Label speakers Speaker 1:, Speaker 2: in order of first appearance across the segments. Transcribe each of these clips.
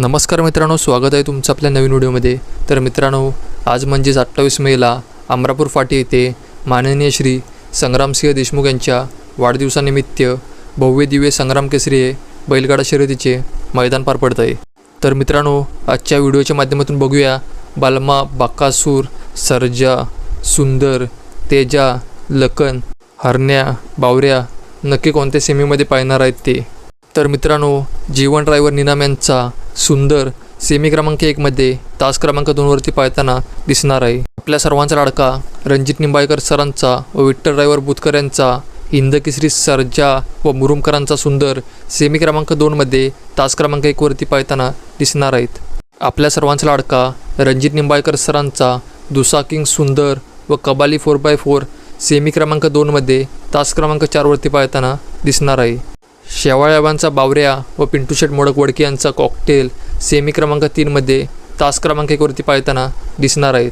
Speaker 1: नमस्कार मित्रांनो स्वागत आहे तुमचं आपल्या नवीन व्हिडिओमध्ये. तर मित्रांनो आज म्हणजेच अठ्ठावीस मेला अमरापूर फाटी येथे माननीय श्री संग्रामसिंह देशमुख यांच्या वाढदिवसानिमित्त भव्य दिव्य संग्राम केसरी हे बैलगाडा शर्यतीचे मैदान पार पडत आहे. तर मित्रांनो आजच्या व्हिडिओच्या माध्यमातून बघूया बालमा बाकासूर सर्जा सुंदर तेजा लखन हरण्या बावऱ्या नक्की कोणत्या सेमीमध्ये पाहणार आहेत ते? तर मित्रांनो जीवन ड्रायव्हर निनाम यांचा सुंदर सेमी क्रमांक एकमध्ये तास क्रमांक दोनवरती पाळताना दिसणार आहे. आपल्या सर्वांचा लाडका रणजित निंबाळकर सरांचा व विठ्ठल ड्रायव्हर बुतकर यांचा हिंद सरजा व मुरुमकरांचा सुंदर सेमी क्रमांक दोनमध्ये तास क्रमांक एकवरती पाळताना दिसणार आहेत. आपल्या सर्वांचा लाडका रणजित निंबाळकर सरांचा दुसा किंग सुंदर व कबाली फोर बाय फोर सेमी क्रमांक दोनमध्ये तास क्रमांक चारवरती पाळताना दिसणार आहे. शेवाळ्याबांचा बावऱ्या व पिंटूशेट मोडक वडके यांचा कॉकटेल सेमी क्रमांक तीनमध्ये तास क्रमांक एकवरती पाळताना दिसणार आहेत.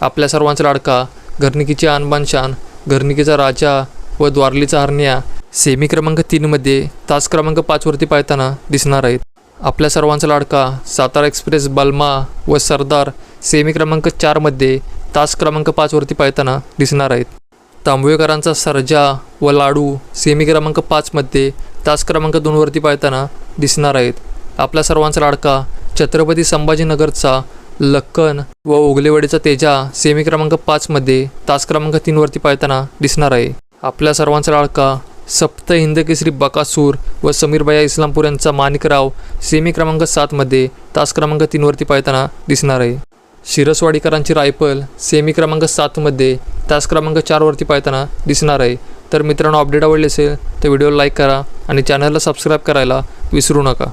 Speaker 1: आपल्या सर्वांचा लाडका घरनिकीची आणबान शान घरनिकीचा राजा व द्वारलीचा हरण्या सेमी क्रमांक तीनमध्ये तास क्रमांक पाचवरती पाळताना दिसणार आहेत. आपल्या सर्वांचा लाडका सातारा एक्सप्रेस बल्मा व सरदार सेमी क्रमांक चारमध्ये तास क्रमांक पाचवरती पाळताना दिसणार आहेत. तांबुळेकरांचा सर्जा व लाडू सेमी क्रमांक पाचमध्ये तास क्रमांक दोनवरती पाळताना दिसणार आहेत. आपल्या सर्वांचा लाडका छत्रपती संभाजीनगरचा लक्कन व उगलेवाडीचा तेजा सेमी क्रमांक पाचमध्ये तास क्रमांक तीनवरती पाळताना दिसणार आहे. आपल्या सर्वांचा लाडका सप्त हिंदकेसरी बकासूर व समीरबाया इस्लामपूर यांचा माणिकराव सेमी क्रमांक सातमध्ये तास क्रमांक तीनवरती पाळताना दिसणार आहे. शिरसवाडीकरांची रायफल सेमी क्रमांक सातमध्ये तास क्रमांक चारवरती पाहताना दिसणार आहे. तर मित्रांनो अपडेट आवडले असेल तर व्हिडिओला लाईक करा आणि चॅनलला सबस्क्राईब करायला विसरू नका.